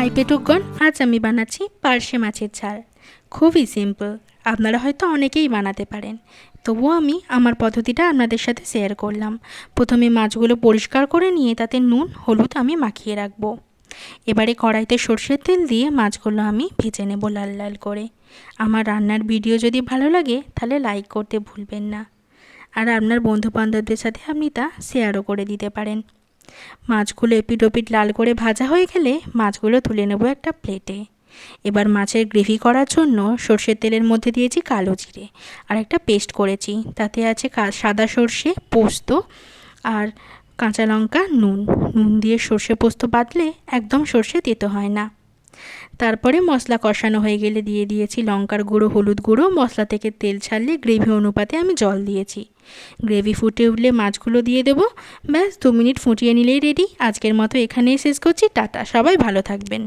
High পেটুকগণ আজ আমি বানাচ্ছি পার্শে মাছের ঝাল। খুবই সিম্পল আপনারা হয়তো অনেকেই বানাতে পারেন। তবুও আমি আমার পদ্ধতিটা আপনাদের সাথে শেয়ার করলাম। প্রথমে মাছগুলো পরিষ্কার করে নিয়ে তাতে নুন, হলুদ আমি মাখিয়ে রাখব। এবারে কড়াইতে সর্ষের তেল দিয়ে মাছগুলো আমি ভেজে নেব লাল লাল করে। আমার রান্নার ভিডিও যদি ভালো লাগে, তাহলে লাইক করতে ভুলবেন না। আর আপনার বন্ধুবান্ধবদের সাথে আপনি তা শেয়ারও করে দিতে পারেন। মাছগুলো এপিট ওপিট লাল করে ভাজা হয়ে গেলে মাছগুলো তুলে নেব একটা প্লেটে। এবার মাছের গ্রেভি করার জন্য সর্ষের তেলের মধ্যে দিয়েছি কালো জিরে আর একটা পেস্ট করেছি। তাতে আছে সাদা সর্ষে পোস্ত আর কাঁচা লঙ্কা, নুন। নুন দিয়ে সর্ষে পোস্ত বাদলে একদম সর্ষে দিতে হয় না। তারপরে মশলা কষানো হয়ে গেলে দিয়ে দিয়েছি লঙ্কার গুঁড়ো, হলুদ গুঁড়ো, মশলা থেকে তেল ছাড়লে গ্রেভি অনুপাতে আমি জল দিয়েছি। গ্রেভি ফুটে উঠলে মাছগুলো দিয়ে দেবো। ব্যাস, দু মিনিট ফুটিয়ে নিলেই রেডি। আজকের মতো এখানেই শেষ করছি। টাটা, সবাই ভালো থাকবেন।